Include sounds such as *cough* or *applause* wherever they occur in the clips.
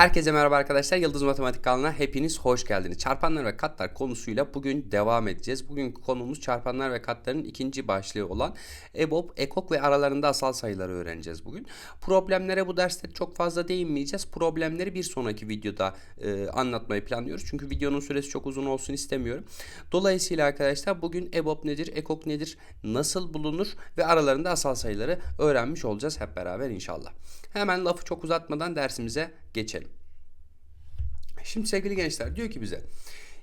Herkese merhaba arkadaşlar. Yıldız Matematik kanalına hepiniz hoş geldiniz. Çarpanlar ve katlar konusuyla bugün devam edeceğiz. Bugünkü konumuz çarpanlar ve katların ikinci başlığı olan EBOB, EKOK ve aralarında asal sayıları öğreneceğiz bugün. Problemlere bu derste çok fazla değinmeyeceğiz. Problemleri bir sonraki videoda e, anlatmayı planlıyoruz. Çünkü videonun süresi çok uzun olsun istemiyorum. Dolayısıyla arkadaşlar bugün EBOB nedir, EKOK nedir, nasıl bulunur ve aralarında asal sayıları öğrenmiş olacağız hep beraber inşallah. Hemen lafı çok uzatmadan dersimize geçelim. Şimdi sevgili gençler diyor ki bize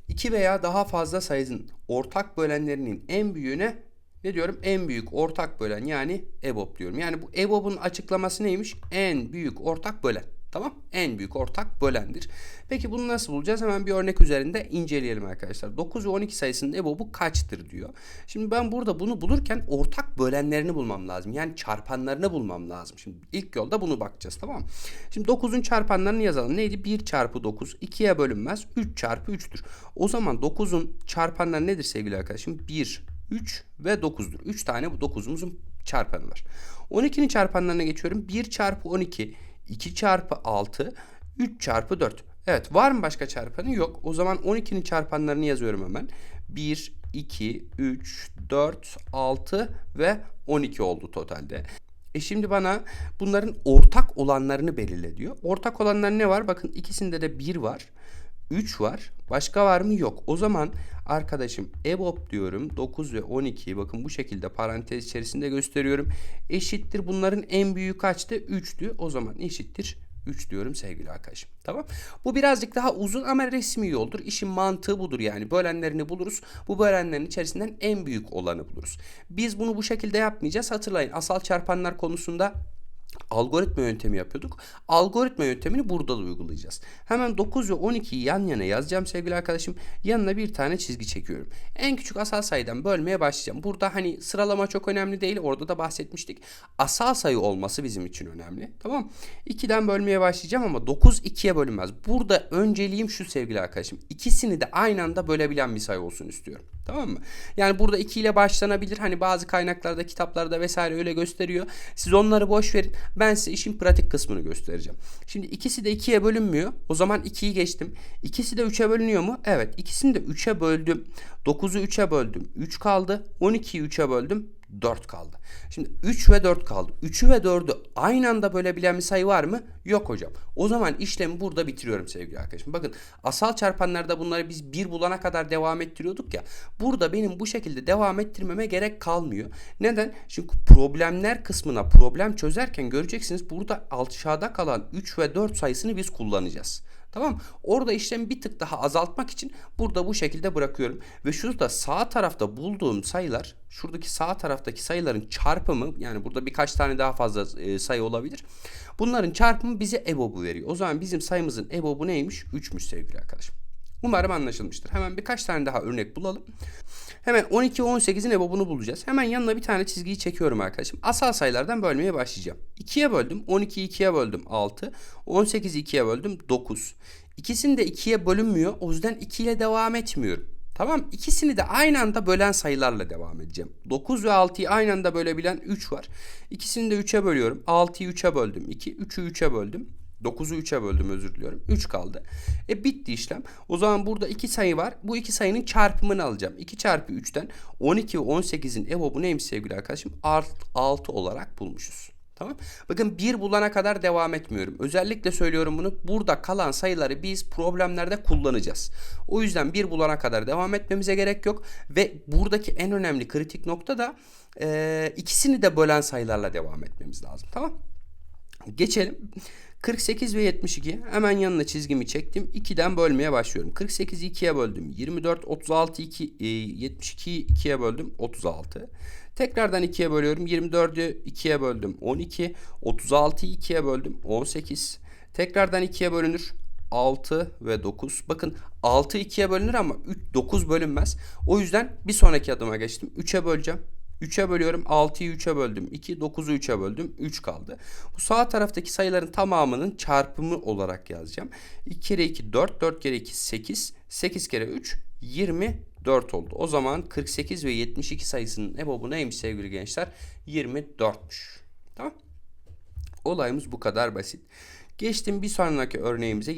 iki veya daha fazla sayının ortak bölenlerinin en büyüğüne ne diyorum? En büyük ortak bölen yani EBOB diyorum. Yani bu EBOB'un açıklaması neymiş? En büyük ortak bölen. Tamam? En büyük ortak bölendir. Peki bunu nasıl bulacağız? Hemen bir örnek üzerinde inceleyelim arkadaşlar. 9 ve 12 sayısının EBOB'u kaçtır diyor. Şimdi ben burada bunu bulurken ortak bölenlerini bulmam lazım. Yani çarpanlarını bulmam lazım. Şimdi ilk yolda bunu bakacağız tamam mı? Şimdi 9'un çarpanlarını yazalım. Neydi? 1 çarpı 9 2'ye bölünmez. 3 çarpı 3'tür. O zaman 9'un çarpanları nedir sevgili arkadaşım? 1, 3 ve 9'dur. 3 tane bu 9'umuzun çarpanı var. 12'nin çarpanlarına geçiyorum. 1 çarpı 12 2 çarpı 6, 3 çarpı 4. Evet var mı başka çarpanı? Yok. O zaman 12'nin çarpanlarını yazıyorum hemen. 1, 2, 3, 4, 6 ve 12 oldu totalde. E şimdi bana bunların ortak olanlarını belirle diyor. Ortak olanlar ne var? Bakın ikisinde de 1 var. 3 var. Başka var mı? Yok. O zaman arkadaşım EBOB diyorum. 9 ve 12 bakın bu şekilde parantez içerisinde gösteriyorum. Eşittir. Bunların en büyüğü kaçtı? 3'tü. O zaman eşittir 3 diyorum sevgili arkadaşım. Tamam. Bu birazcık daha uzun ama resmi yoldur. İşin mantığı budur yani. Bölenlerini buluruz. Bu bölenlerin içerisinden en büyük olanı buluruz. Biz bunu bu şekilde yapmayacağız. Hatırlayın asal çarpanlar konusunda algoritma yöntemi yapıyorduk. Algoritma yöntemini burada da uygulayacağız. Hemen 9 ve 12'yi yan yana yazacağım sevgili arkadaşım. Yanına bir tane çizgi çekiyorum. En küçük asal sayıdan bölmeye başlayacağım. Burada hani sıralama çok önemli değil. Orada da bahsetmiştik. Asal sayı olması bizim için önemli. Tamam 2'den bölmeye başlayacağım ama 9 2'ye bölünmez. Burada önceliğim şu sevgili arkadaşım. İkisini de aynı anda bölebilen bir sayı olsun istiyorum. Tamam mı? Yani burada 2 ile başlanabilir. Hani bazı kaynaklarda, kitaplarda vesaire öyle gösteriyor. Siz onları boş verin. Ben size işin pratik kısmını göstereceğim. Şimdi ikisi de 2'ye bölünmüyor. O zaman 2'yi geçtim. İkisi de 3'e bölünüyor mu? Evet. İkisini de 3'e böldüm. 9'u 3'e böldüm. 3 kaldı. 12'yi 3'e böldüm. 4 kaldı. Şimdi 3 ve 4 kaldı. 3'ü ve 4'ü aynı anda bölebilen bir sayı var mı? Yok hocam. O zaman işlemi burada bitiriyorum sevgili arkadaşım. Bakın asal çarpanlarda bunları biz 1 bulana kadar devam ettiriyorduk ya. Burada benim bu şekilde devam ettirmeme gerek kalmıyor. Neden? Çünkü problemler kısmına problem çözerken göreceksiniz burada aşağıda kalan 3 ve 4 sayısını biz kullanacağız. Tamam Orada işlemi bir tık daha azaltmak için burada bu şekilde bırakıyorum. Ve şurada sağ tarafta bulduğum sayılar şuradaki sağ taraftaki sayıların çarpımı yani burada birkaç tane daha fazla e, sayı olabilir. Bunların çarpımı bize EBOB'u veriyor. O zaman bizim sayımızın EBOB'u neymiş? 3'müş sevgili arkadaşım. Umarım anlaşılmıştır. Hemen birkaç tane daha örnek bulalım. Hemen 12 ve 18'in EBOB'unu bulacağız. Hemen yanına bir tane çizgiyi çekiyorum arkadaşım. Asal sayılardan bölmeye başlayacağım. 2'ye böldüm. 12'yi 2'ye böldüm 6. 18'i 2'ye böldüm 9. İkisini de 2'ye bölünmüyor. O yüzden 2 ile devam etmiyorum. Tamam ikisini de aynı anda bölen sayılarla devam edeceğim. 9 ve 6'yı aynı anda bölebilen 3 var. İkisini de 3'e bölüyorum. 6'yı 3'e böldüm 2. 3'ü 3'e böldüm. 9'u 3'e böldüm özür diliyorum. 3 kaldı. E bitti işlem. O zaman burada iki sayı var. Bu iki sayının çarpımını alacağım. 2 çarpı 3'ten 12 ve 18'in EBOB'u neymiş sevgili arkadaşım? Art 6 olarak bulmuşuz. Tamam. Bakın 1 bulana kadar devam etmiyorum. Özellikle söylüyorum bunu. Burada kalan sayıları biz problemlerde kullanacağız. O yüzden 1 bulana kadar devam etmemize gerek yok. Ve buradaki en önemli kritik nokta da e, ikisini de bölen sayılarla devam etmemiz lazım. Tamam. Geçelim. 48 ve 72 hemen yanına çizgimi çektim. 2'den bölmeye başlıyorum. 48'i 2'ye böldüm. 24, 36, 2, e, 72'yi 2'ye böldüm. 36. Tekrardan 2'ye bölüyorum. 24'ü 2'ye böldüm. 12. 36'yı 2'ye böldüm. 18. Tekrardan 2'ye bölünür. 6 ve 9. Bakın 6 2'ye bölünür ama 3, 9 bölünmez. O yüzden bir sonraki adıma geçtim. 3'e böleceğim. 3'e bölüyorum. 6'yı 3'e böldüm. 2. 9'u 3'e böldüm. 3 kaldı. Bu sağ taraftaki sayıların tamamının çarpımı olarak yazacağım. 2 kere 2 4. 4 kere 2 8. 8 kere 3 24 oldu. O zaman 48 ve 72 sayısının EBOB'u neymiş sevgili gençler? 24'müş. Tamam. Olayımız bu kadar basit. Geçtim bir sonraki örneğimize.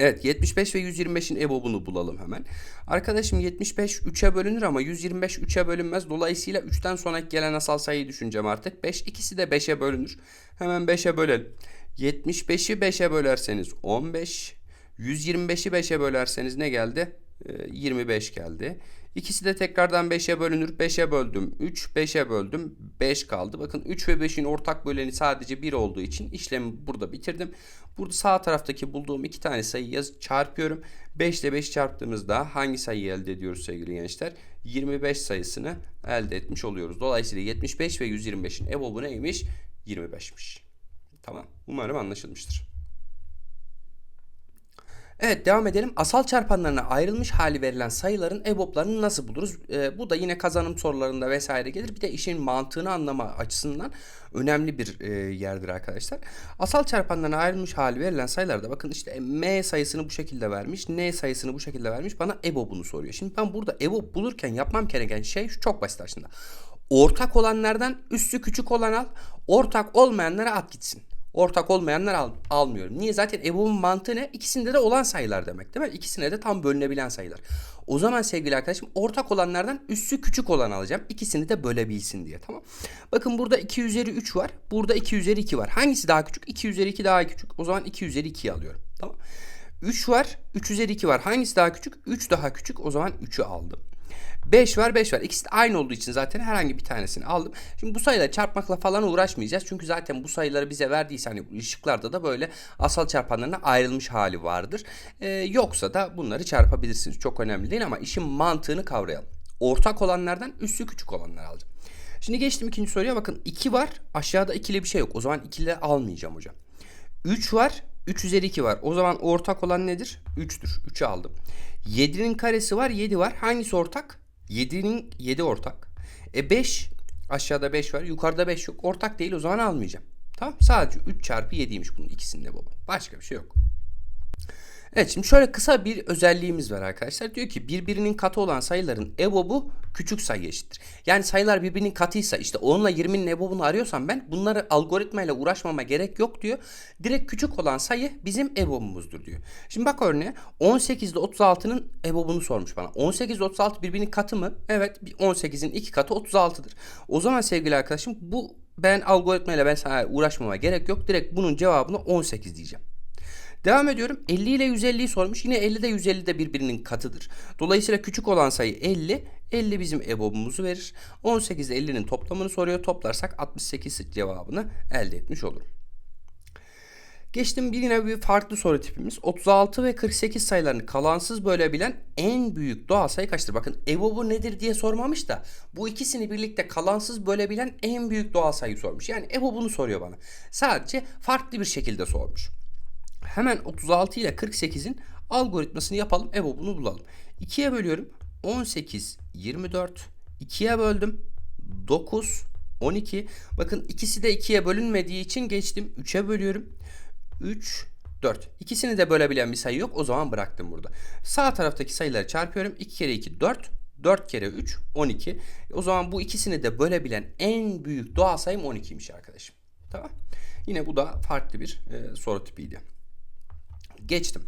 Evet 75 ve 125'in EBOB'unu bulalım hemen. Arkadaşım 75 3'e bölünür ama 125 3'e bölünmez. Dolayısıyla 3'ten sonraki gelen asal sayıyı düşüneceğim artık. 5 ikisi de 5'e bölünür. Hemen 5'e bölelim. 75'i 5'e bölerseniz 15. 125'i 5'e bölerseniz ne geldi? Ee, 25 geldi. İkisi de tekrardan 5'e bölünür. 5'e böldüm 3, 5'e böldüm 5 kaldı. Bakın 3 ve 5'in ortak böleni sadece 1 olduğu için işlemi burada bitirdim. Burada sağ taraftaki bulduğum iki tane sayı yaz çarpıyorum. 5 ile 5 çarptığımızda hangi sayıyı elde ediyoruz sevgili gençler? 25 sayısını elde etmiş oluyoruz. Dolayısıyla 75 ve 125'in EBOB'u neymiş? 25'miş. Tamam. Umarım anlaşılmıştır. Evet devam edelim. Asal çarpanlarına ayrılmış hali verilen sayıların EBOB'larını nasıl buluruz? Ee, bu da yine kazanım sorularında vesaire gelir. Bir de işin mantığını anlama açısından önemli bir e, yerdir arkadaşlar. Asal çarpanlarına ayrılmış hali verilen sayılarda bakın işte M sayısını bu şekilde vermiş, N sayısını bu şekilde vermiş. Bana EBOB'unu soruyor. Şimdi ben burada EBOB bulurken yapmam gereken şey şu çok basit aslında. Ortak olanlardan üstü küçük olan al, ortak olmayanlara at gitsin. Ortak olmayanlar al, almıyorum. Niye? Zaten EBOB'un mantığı ne? İkisinde de olan sayılar demek değil mi? İkisine de tam bölünebilen sayılar. O zaman sevgili arkadaşım ortak olanlardan üssü küçük olan alacağım. İkisini de bölebilsin diye tamam. Bakın burada 2 üzeri 3 var. Burada 2 üzeri 2 var. Hangisi daha küçük? 2 üzeri 2 daha küçük. O zaman 2 üzeri 2'yi alıyorum. Tamam. 3 var. 3 üzeri 2 var. Hangisi daha küçük? 3 daha küçük. O zaman 3'ü aldım. 5 var 5 var. İkisi de aynı olduğu için zaten herhangi bir tanesini aldım. Şimdi bu sayıları çarpmakla falan uğraşmayacağız. Çünkü zaten bu sayıları bize verdiyse hani ışıklarda da böyle asal çarpanlarına ayrılmış hali vardır. Ee, yoksa da bunları çarpabilirsiniz. Çok önemli değil ama işin mantığını kavrayalım. Ortak olanlardan üssü küçük olanları alacağım. Şimdi geçtim ikinci soruya bakın 2 var aşağıda ikili bir şey yok. O zaman ikili almayacağım hocam. 3 var 3 üzeri 2 var. O zaman ortak olan nedir? 3'tür. 3'ü aldım. 7'nin karesi var 7 var. Hangisi ortak? 7'nin 7 ortak. E 5 aşağıda 5 var. Yukarıda 5 yok. Ortak değil o zaman almayacağım. Tamam sadece 3 çarpı 7'ymiş bunun ikisinde baba. Başka bir şey yok. Evet şimdi şöyle kısa bir özelliğimiz var arkadaşlar. Diyor ki birbirinin katı olan sayıların EBOB'u küçük sayı eşittir. Yani sayılar birbirinin katıysa işte 10 ile 20'nin EBOB'unu arıyorsam ben bunları algoritmayla uğraşmama gerek yok diyor. Direkt küçük olan sayı bizim EBOB'umuzdur diyor. Şimdi bak örneğe 18 ile 36'nın EBOB'unu sormuş bana. 18 ile 36 birbirinin katı mı? Evet 18'in iki katı 36'dır. O zaman sevgili arkadaşım bu ben algoritmayla ben sana uğraşmama gerek yok. Direkt bunun cevabını 18 diyeceğim. Devam ediyorum. 50 ile 150'yi sormuş. Yine 50 de 150 de birbirinin katıdır. Dolayısıyla küçük olan sayı 50. 50 bizim EBOB'umuzu verir. 18 ile 50'nin toplamını soruyor. Toplarsak 68 cevabını elde etmiş olurum. Geçtim bir yine bir farklı soru tipimiz. 36 ve 48 sayılarını kalansız bölebilen en büyük doğal sayı kaçtır? Bakın EBOB'u nedir diye sormamış da bu ikisini birlikte kalansız bölebilen en büyük doğal sayı sormuş. Yani EBOB'unu soruyor bana. Sadece farklı bir şekilde sormuş. Hemen 36 ile 48'in algoritmasını yapalım. EBOB'unu bulalım. 2'ye bölüyorum. 18, 24. 2'ye böldüm. 9, 12. Bakın ikisi de 2'ye bölünmediği için geçtim. 3'e bölüyorum. 3, 4. İkisini de bölebilen bir sayı yok. O zaman bıraktım burada. Sağ taraftaki sayıları çarpıyorum. 2 kere 2, 4. 4 kere 3, 12. O zaman bu ikisini de bölebilen en büyük doğal sayım 12'ymiş arkadaşım. Tamam. Yine bu da farklı bir e, soru tipiydi. Geçtim.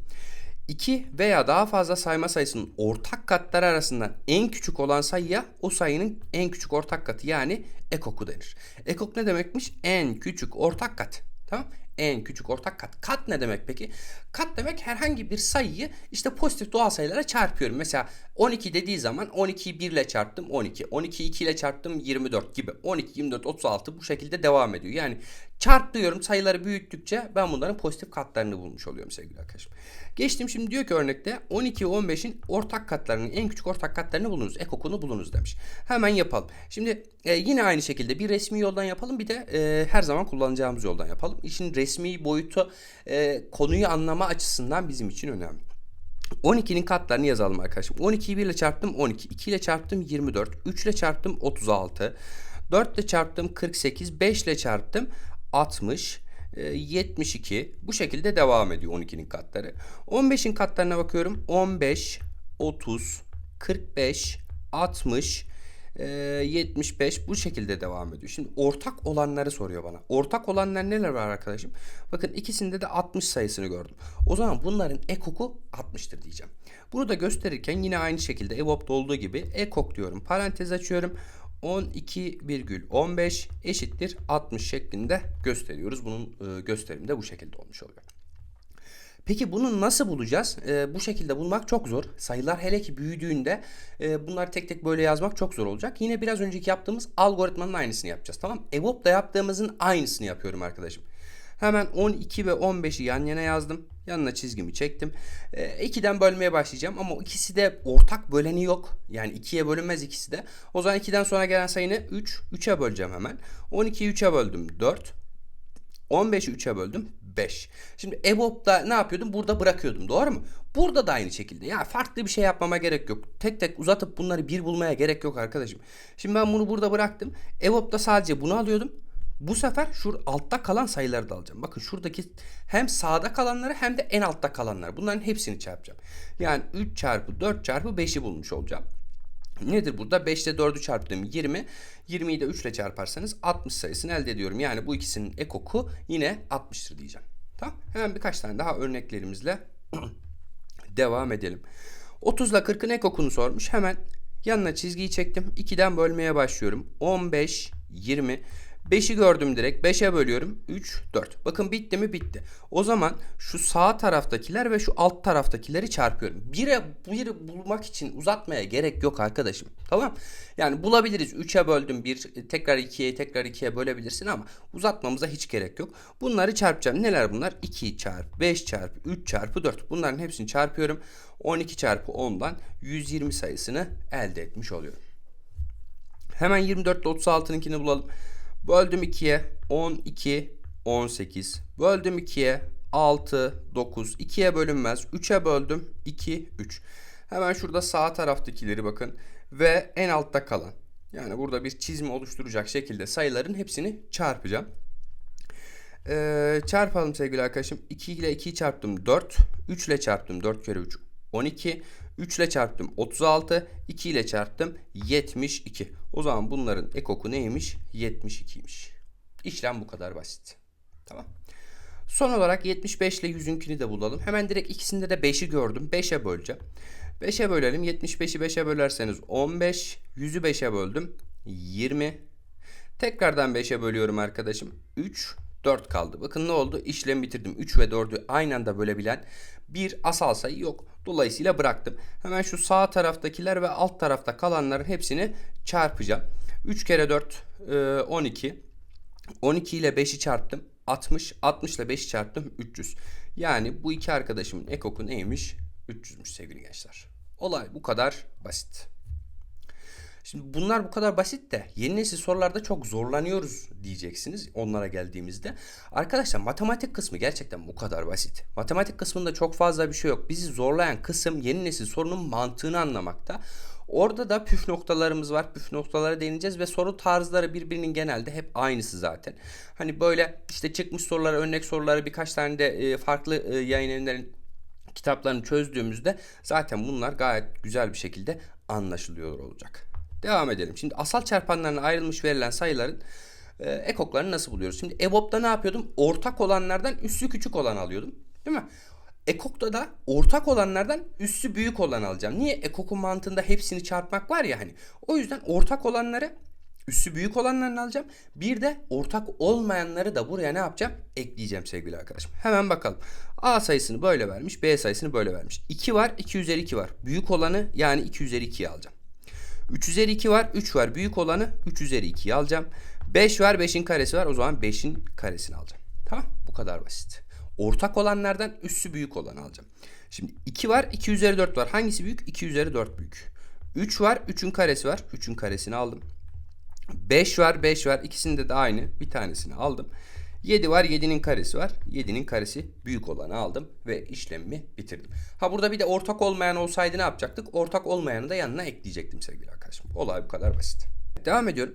2 veya daha fazla sayma sayısının ortak katları arasından en küçük olan sayıya o sayının en küçük ortak katı yani ekoku denir. Ekok ne demekmiş? En küçük ortak kat. Tamam? En küçük ortak kat. Kat ne demek peki? Kat demek herhangi bir sayıyı işte pozitif doğal sayılara çarpıyorum. Mesela 12 dediği zaman 12'yi 1 ile çarptım 12. 12'yi 2 ile çarptım 24 gibi. 12, 24, 36 bu şekilde devam ediyor. Yani çarpıyorum sayıları büyüttükçe ben bunların pozitif katlarını bulmuş oluyorum sevgili arkadaşım. Geçtim şimdi diyor ki örnekte 12 ve 15'in ortak katlarının en küçük ortak katlarını bulunuz. Ekokunu bulunuz demiş. Hemen yapalım. Şimdi e, yine aynı şekilde bir resmi yoldan yapalım bir de e, her zaman kullanacağımız yoldan yapalım. İşin resmi boyutu e, konuyu anlama açısından bizim için önemli. 12'nin katlarını yazalım arkadaşım. 12'yi 1 ile çarptım 12. 2 ile çarptım 24. 3 ile çarptım 36. 4 ile çarptım 48. 5 ile çarptım 60. 72 bu şekilde devam ediyor 12'nin katları. 15'in katlarına bakıyorum. 15, 30, 45, 60, Ee, 75 bu şekilde devam ediyor. Şimdi ortak olanları soruyor bana. Ortak olanlar neler var arkadaşım? Bakın ikisinde de 60 sayısını gördüm. O zaman bunların ekoku 60'tır diyeceğim. Bunu da gösterirken yine aynı şekilde EBOB'da olduğu gibi ekok diyorum. Parantez açıyorum. 12,15 eşittir 60 şeklinde gösteriyoruz. Bunun e, gösterimi de bu şekilde olmuş oluyor. Peki bunu nasıl bulacağız? Ee, bu şekilde bulmak çok zor. Sayılar hele ki büyüdüğünde e, bunları tek tek böyle yazmak çok zor olacak. Yine biraz önceki yaptığımız algoritmanın aynısını yapacağız. Tamam EBOB'da yaptığımızın aynısını yapıyorum arkadaşım. Hemen 12 ve 15'i yan yana yazdım. Yanına çizgimi çektim. E, 2'den bölmeye başlayacağım ama ikisi de ortak böleni yok. Yani 2'ye bölünmez ikisi de. O zaman 2'den sonra gelen sayını 3. 3'e böleceğim hemen. 12'yi 3'e böldüm 4. 15'i 3'e böldüm 5. Şimdi EBOB'da ne yapıyordum? Burada bırakıyordum. Doğru mu? Burada da aynı şekilde. Ya farklı bir şey yapmama gerek yok. Tek tek uzatıp bunları bir bulmaya gerek yok arkadaşım. Şimdi ben bunu burada bıraktım. EBOB'da sadece bunu alıyordum. Bu sefer şu altta kalan sayıları da alacağım. Bakın şuradaki hem sağda kalanları hem de en altta kalanları. Bunların hepsini çarpacağım. Yani 3 çarpı 4 çarpı 5'i bulmuş olacağım. Nedir burada? 5 ile 4'ü çarptım 20. 20'yi de 3 ile çarparsanız 60 sayısını elde ediyorum. Yani bu ikisinin ekoku yine 60'tır diyeceğim. Tamam. Hemen birkaç tane daha örneklerimizle *clears throat* devam edelim. 30 ile 40'ın ekokunu sormuş. Hemen yanına çizgiyi çektim. 2'den bölmeye başlıyorum. 15, 20. 5'i gördüm direkt. 5'e bölüyorum. 3, 4. Bakın bitti mi? Bitti. O zaman şu sağ taraftakiler ve şu alt taraftakileri çarpıyorum. Bire, biri bulmak için uzatmaya gerek yok arkadaşım. Tamam. Yani bulabiliriz. 3'e böldüm. 1 tekrar 2'ye tekrar 2'ye bölebilirsin ama uzatmamıza hiç gerek yok. Bunları çarpacağım. Neler bunlar? 2 çarpı 5 çarpı 3 çarpı 4. Bunların hepsini çarpıyorum. 12 çarpı 10'dan 120 sayısını elde etmiş oluyorum. Hemen 24 ile 36'nınkini bulalım. Böldüm 2'ye 12, 18. Böldüm 2'ye 6, 9. 2'ye bölünmez. 3'e böldüm 2, 3. Hemen şurada sağ taraftakileri bakın. Ve en altta kalan. Yani burada bir çizme oluşturacak şekilde sayıların hepsini çarpacağım. Ee, çarpalım sevgili arkadaşım. 2 ile 2'yi çarptım 4. 3 ile çarptım 4 kere 3 12. 3 ile çarptım 36. 2 ile çarptım 72. O zaman bunların ekoku neymiş? 72'ymiş. İşlem bu kadar basit. Tamam. Son olarak 75 ile 100'ünkini de bulalım. Hemen direkt ikisinde de 5'i gördüm. 5'e böleceğim. 5'e bölelim. 75'i 5'e bölerseniz 15. 100'ü 5'e böldüm. 20. Tekrardan 5'e bölüyorum arkadaşım. 3. 4 kaldı. Bakın ne oldu? İşlemi bitirdim. 3 ve 4'ü aynı anda bölebilen bir asal sayı yok. Dolayısıyla bıraktım. Hemen şu sağ taraftakiler ve alt tarafta kalanların hepsini çarpacağım. 3 kere 4 e, 12. 12 ile 5'i çarptım. 60. 60 ile 5'i çarptım. 300. Yani bu iki arkadaşımın ekoku neymiş? 300'müş sevgili gençler. Olay bu kadar basit. Şimdi bunlar bu kadar basit de yeni nesil sorularda çok zorlanıyoruz diyeceksiniz onlara geldiğimizde. Arkadaşlar matematik kısmı gerçekten bu kadar basit. Matematik kısmında çok fazla bir şey yok. Bizi zorlayan kısım yeni nesil sorunun mantığını anlamakta. Orada da püf noktalarımız var. Püf noktalara değineceğiz ve soru tarzları birbirinin genelde hep aynısı zaten. Hani böyle işte çıkmış soruları, örnek soruları birkaç tane de e, farklı e, yayın evlerinin kitaplarını çözdüğümüzde zaten bunlar gayet güzel bir şekilde anlaşılıyor olacak. Devam edelim. Şimdi asal çarpanlarına ayrılmış verilen sayıların e, ekoklarını nasıl buluyoruz? Şimdi EBOB'da ne yapıyordum? Ortak olanlardan üssü küçük olan alıyordum. Değil mi? Ekok'ta da ortak olanlardan üssü büyük olan alacağım. Niye? Ekok'un mantığında hepsini çarpmak var ya hani. O yüzden ortak olanları üssü büyük olanlarını alacağım. Bir de ortak olmayanları da buraya ne yapacağım? Ekleyeceğim sevgili arkadaşım. Hemen bakalım. A sayısını böyle vermiş. B sayısını böyle vermiş. 2 var. 2 üzeri 2 var. Büyük olanı yani 2 üzeri 2'yi alacağım. 3 üzeri 2 var. 3 var. Büyük olanı 3 üzeri 2'yi alacağım. 5 var. 5'in karesi var. O zaman 5'in karesini alacağım. Tamam. Bu kadar basit. Ortak olanlardan üssü büyük olanı alacağım. Şimdi 2 var. 2 üzeri 4 var. Hangisi büyük? 2 üzeri 4 büyük. 3 var. 3'ün karesi var. 3'ün karesini aldım. 5 var. 5 var. İkisinde de aynı. Bir tanesini aldım. 7 var 7'nin karesi var. 7'nin karesi büyük olanı aldım ve işlemimi bitirdim. Ha burada bir de ortak olmayan olsaydı ne yapacaktık? Ortak olmayanı da yanına ekleyecektim sevgili arkadaşım. Olay bu kadar basit. Devam ediyorum.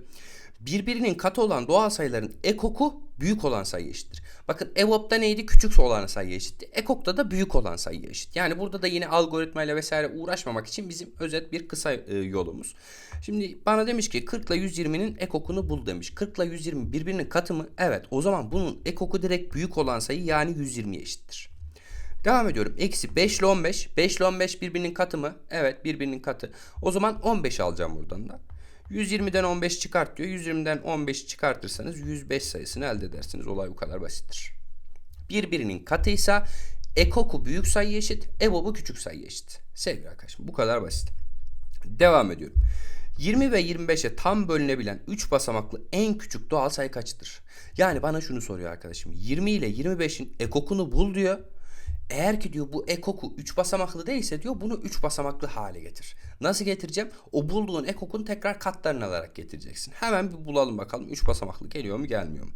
birbirinin katı olan doğal sayıların ekoku büyük olan sayı eşittir. Bakın EVOP'ta neydi? Küçük olan sayı eşitti. EKOK'ta da büyük olan sayı eşit. Yani burada da yine algoritmayla vesaire uğraşmamak için bizim özet bir kısa e, yolumuz. Şimdi bana demiş ki 40 ile 120'nin ekokunu bul demiş. 40 ile 120 birbirinin katı mı? Evet. O zaman bunun ekoku direkt büyük olan sayı yani 120'ye eşittir. Devam ediyorum. Eksi 5 ile 15. 5 ile 15 birbirinin katı mı? Evet birbirinin katı. O zaman 15 alacağım buradan da. 120'den 15 çıkart diyor. 120'den 15 çıkartırsanız 105 sayısını elde edersiniz. Olay bu kadar basittir. Birbirinin katıysa ekoku büyük sayı eşit, EBOB'u küçük sayı eşit. Sevgili arkadaşım bu kadar basit. Devam ediyorum. 20 ve 25'e tam bölünebilen 3 basamaklı en küçük doğal sayı kaçtır? Yani bana şunu soruyor arkadaşım. 20 ile 25'in ekokunu bul diyor. Eğer ki diyor bu ekoku 3 basamaklı değilse diyor bunu 3 basamaklı hale getir. Nasıl getireceğim? O bulduğun ekokun tekrar katlarını alarak getireceksin. Hemen bir bulalım bakalım 3 basamaklı geliyor mu gelmiyor mu?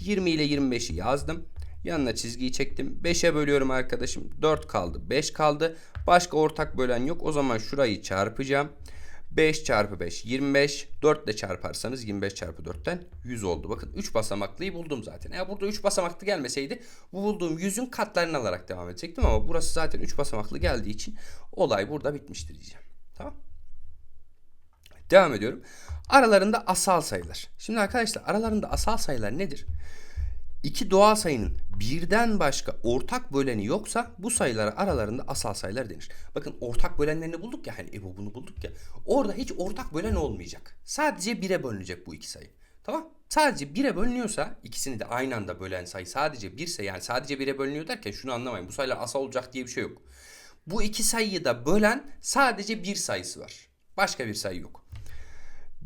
20 ile 25'i yazdım. Yanına çizgiyi çektim. 5'e bölüyorum arkadaşım. 4 kaldı. 5 kaldı. Başka ortak bölen yok. O zaman şurayı çarpacağım. 5 çarpı 5 25. 4 ile çarparsanız 25 çarpı 4'ten 100 oldu. Bakın 3 basamaklıyı buldum zaten. Eğer burada 3 basamaklı gelmeseydi bu bulduğum 100'ün katlarını alarak devam edecektim. Ama burası zaten 3 basamaklı geldiği için olay burada bitmiştir diyeceğim. Tamam. Devam ediyorum. Aralarında asal sayılar. Şimdi arkadaşlar aralarında asal sayılar nedir? İki doğal sayının birden başka ortak böleni yoksa bu sayılara aralarında asal sayılar denir. Bakın ortak bölenlerini bulduk ya hani Ebu bunu bulduk ya. Orada hiç ortak bölen olmayacak. Sadece bire bölünecek bu iki sayı. Tamam? Sadece bire bölünüyorsa ikisini de aynı anda bölen sayı sadece birse yani sadece bire bölünüyor derken şunu anlamayın. Bu sayılar asal olacak diye bir şey yok. Bu iki sayıyı da bölen sadece bir sayısı var. Başka bir sayı yok.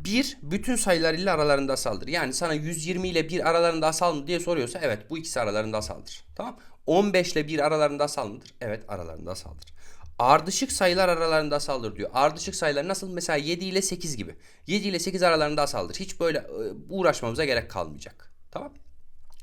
1 bütün sayılar ile aralarında asaldır. Yani sana 120 ile 1 aralarında asal mı diye soruyorsa evet bu ikisi aralarında asaldır. Tamam. 15 ile 1 aralarında asal mıdır? Evet aralarında asaldır. Ardışık sayılar aralarında asaldır diyor. Ardışık sayılar nasıl? Mesela 7 ile 8 gibi. 7 ile 8 aralarında asaldır. Hiç böyle e, uğraşmamıza gerek kalmayacak. Tamam.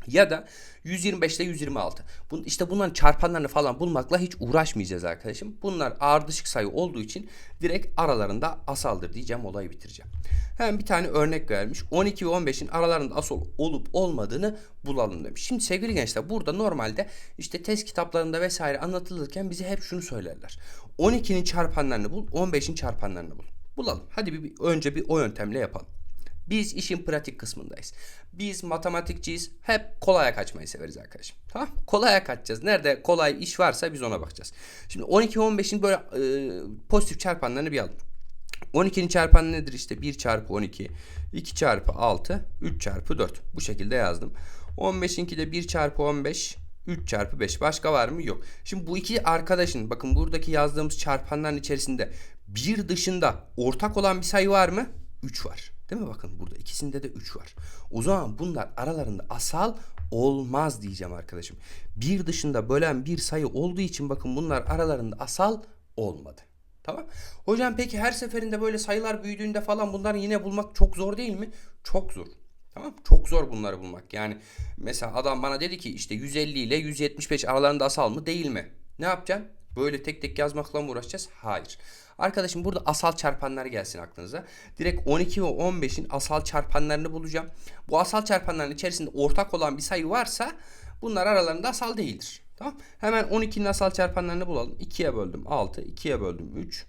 Ya da 125 ile 126. Bun, işte bunların çarpanlarını falan bulmakla hiç uğraşmayacağız arkadaşım. Bunlar ardışık sayı olduğu için direkt aralarında asaldır diyeceğim olayı bitireceğim. Hemen bir tane örnek vermiş. 12 ve 15'in aralarında asal olup olmadığını bulalım demiş. Şimdi sevgili gençler burada normalde işte test kitaplarında vesaire anlatılırken bize hep şunu söylerler. 12'nin çarpanlarını bul, 15'in çarpanlarını bul. Bulalım. Hadi bir, bir önce bir o yöntemle yapalım. Biz işin pratik kısmındayız. Biz matematikçiyiz. Hep kolaya kaçmayı severiz arkadaşım. Tamam Kolaya kaçacağız. Nerede kolay iş varsa biz ona bakacağız. Şimdi 12 ve 15'in böyle e, pozitif çarpanlarını bir alın. 12'nin çarpanı nedir işte 1 çarpı 12, 2 çarpı 6, 3 çarpı 4. Bu şekilde yazdım. 15'inki de 1 çarpı 15, 3 çarpı 5. Başka var mı? Yok. Şimdi bu iki arkadaşın bakın buradaki yazdığımız çarpanların içerisinde bir dışında ortak olan bir sayı var mı? 3 var. Değil mi? Bakın burada ikisinde de 3 var. O zaman bunlar aralarında asal olmaz diyeceğim arkadaşım. Bir dışında bölen bir sayı olduğu için bakın bunlar aralarında asal olmadı. Tamam. Hocam peki her seferinde böyle sayılar büyüdüğünde falan bunları yine bulmak çok zor değil mi? Çok zor. Tamam Çok zor bunları bulmak. Yani mesela adam bana dedi ki işte 150 ile 175 aralarında asal mı değil mi? Ne yapacaksın? Böyle tek tek yazmakla mı uğraşacağız? Hayır. Arkadaşım burada asal çarpanlar gelsin aklınıza. Direkt 12 ve 15'in asal çarpanlarını bulacağım. Bu asal çarpanların içerisinde ortak olan bir sayı varsa bunlar aralarında asal değildir. Tamam. Hemen 12'nin asal çarpanlarını bulalım. 2'ye böldüm 6, 2'ye böldüm 3,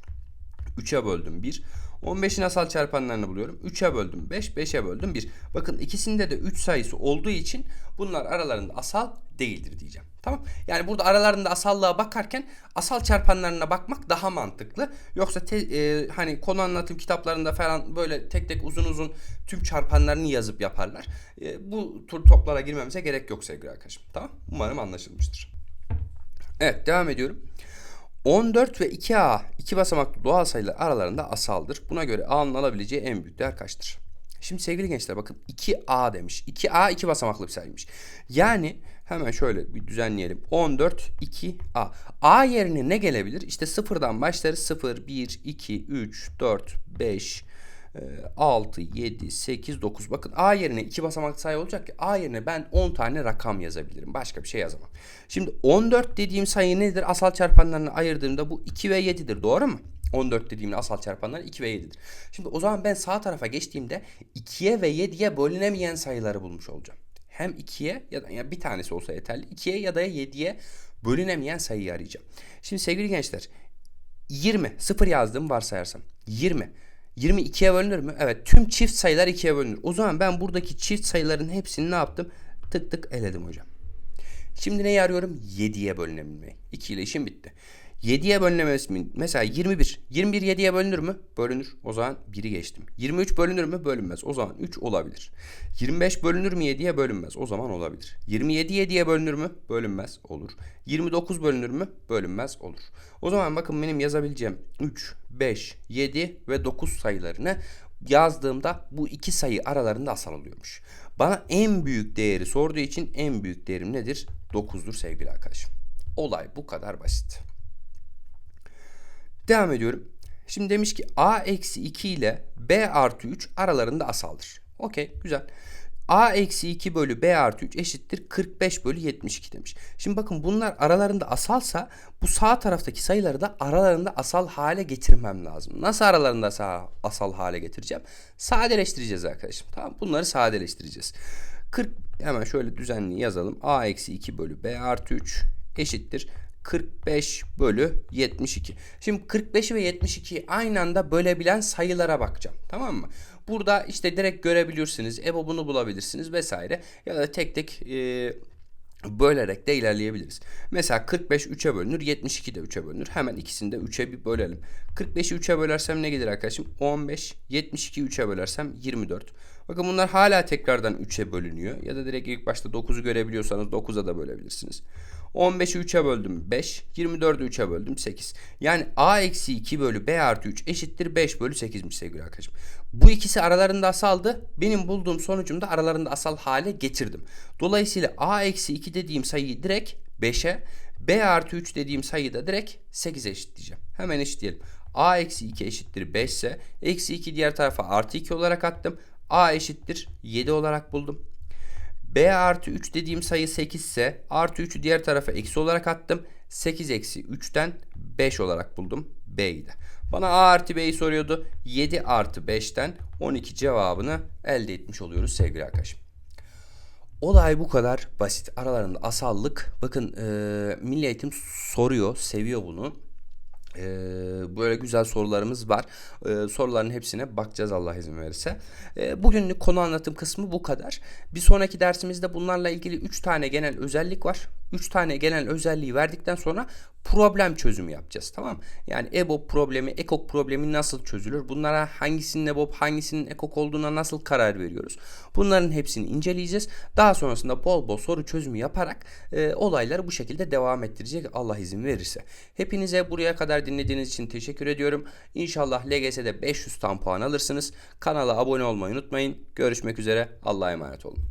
3'e böldüm 1. 15'in asal çarpanlarını buluyorum. 3'e böldüm 5, 5'e böldüm 1. Bakın ikisinde de 3 sayısı olduğu için bunlar aralarında asal değildir diyeceğim. Tamam. Yani burada aralarında asallığa bakarken asal çarpanlarına bakmak daha mantıklı. Yoksa te, e, hani konu anlatım kitaplarında falan böyle tek tek uzun uzun tüm çarpanlarını yazıp yaparlar. E, bu tür toplara girmemize gerek yok sevgili arkadaşım. Tamam. Umarım anlaşılmıştır. Evet devam ediyorum. 14 ve 2A iki basamaklı doğal sayılar aralarında asaldır. Buna göre A'nın alabileceği en büyük değer kaçtır? Şimdi sevgili gençler bakın 2A demiş. 2A iki basamaklı bir sayıymış. Yani hemen şöyle bir düzenleyelim. 14 2A. A yerine ne gelebilir? İşte sıfırdan başlarız. 0 1 2 3 4 5 6, 7, 8, 9. Bakın A yerine iki basamaklı sayı olacak ki A yerine ben 10 tane rakam yazabilirim. Başka bir şey yazamam. Şimdi 14 dediğim sayı nedir? Asal çarpanlarını ayırdığımda bu 2 ve 7'dir. Doğru mu? 14 dediğimde asal çarpanlar 2 ve 7'dir. Şimdi o zaman ben sağ tarafa geçtiğimde 2'ye ve 7'ye bölünemeyen sayıları bulmuş olacağım. Hem 2'ye ya da ya bir tanesi olsa yeterli. 2'ye ya da 7'ye bölünemeyen sayıyı arayacağım. Şimdi sevgili gençler 20 sıfır yazdığımı varsayarsam 20 20 2'ye bölünür mü? Evet tüm çift sayılar 2'ye bölünür. O zaman ben buradaki çift sayıların hepsini ne yaptım? Tık tık eledim hocam. Şimdi neyi arıyorum? 7'ye bölünebilmeyi. 2 ile işim bitti. 7'ye bölünemesi mesela 21. 21 7'ye bölünür mü? Bölünür. O zaman 1'i geçtim. 23 bölünür mü? Bölünmez. O zaman 3 olabilir. 25 bölünür mü 7'ye? Bölünmez. O zaman olabilir. 27 7'ye bölünür mü? Bölünmez. Olur. 29 bölünür mü? Bölünmez. Olur. O zaman bakın benim yazabileceğim 3, 5, 7 ve 9 sayılarını yazdığımda bu iki sayı aralarında asal oluyormuş. Bana en büyük değeri sorduğu için en büyük değerim nedir? 9'dur sevgili arkadaşım. Olay bu kadar basit. Devam ediyorum. Şimdi demiş ki a eksi 2 ile b artı 3 aralarında asaldır. Okey güzel. a eksi 2 bölü b artı 3 eşittir 45 bölü 72 demiş. Şimdi bakın bunlar aralarında asalsa bu sağ taraftaki sayıları da aralarında asal hale getirmem lazım. Nasıl aralarında asal, asal hale getireceğim? Sadeleştireceğiz arkadaşım. Tamam bunları sadeleştireceğiz. 40 hemen şöyle düzenli yazalım. a eksi 2 bölü b artı 3 eşittir 45 bölü 72. Şimdi 45 ve 72'yi aynı anda bölebilen sayılara bakacağım. Tamam mı? Burada işte direkt görebilirsiniz. EBOB'unu bulabilirsiniz vesaire. Ya da tek tek e, bölerek de ilerleyebiliriz. Mesela 45 3'e bölünür, 72 de 3'e bölünür. Hemen ikisini de 3'e bir bölelim. 45'i 3'e bölersem ne gelir arkadaşım? 15. 72'yi 3'e bölersem 24. Bakın bunlar hala tekrardan 3'e bölünüyor. Ya da direkt ilk başta 9'u görebiliyorsanız 9'a da bölebilirsiniz. 15'i 3'e böldüm 5. 24'ü 3'e böldüm 8. Yani a eksi 2 bölü b artı 3 eşittir 5 bölü 8'miş sevgili arkadaşım. Bu ikisi aralarında asaldı. Benim bulduğum sonucumu da aralarında asal hale getirdim. Dolayısıyla a eksi 2 dediğim sayıyı direkt 5'e b artı 3 dediğim sayıyı da direkt 8'e eşitleyeceğim. Hemen eşitleyelim. a eksi 2 eşittir 5 ise eksi 2 diğer tarafa artı 2 olarak attım. a eşittir 7 olarak buldum. B artı 3 dediğim sayı 8 ise artı 3'ü diğer tarafa eksi olarak attım. 8 eksi 3'ten 5 olarak buldum B'yi de. Bana A artı B'yi soruyordu. 7 artı 5'ten 12 cevabını elde etmiş oluyoruz sevgili arkadaşım. Olay bu kadar basit. Aralarında asallık. Bakın e, Milli Eğitim soruyor, seviyor bunu. Ee, böyle güzel sorularımız var. Ee, soruların hepsine bakacağız Allah izin verirse. Ee, bugünlük konu anlatım kısmı bu kadar. Bir sonraki dersimizde bunlarla ilgili 3 tane genel özellik var. 3 tane genel özelliği verdikten sonra problem çözümü yapacağız tamam Yani EBOB problemi, EKOK problemi nasıl çözülür? Bunlara hangisinin EBOB, hangisinin EKOK olduğuna nasıl karar veriyoruz? Bunların hepsini inceleyeceğiz. Daha sonrasında bol bol soru çözümü yaparak e, olayları bu şekilde devam ettirecek Allah izin verirse. Hepinize buraya kadar dinlediğiniz için teşekkür ediyorum. İnşallah LGS'de 500 tam puan alırsınız. Kanala abone olmayı unutmayın. Görüşmek üzere. Allah'a emanet olun.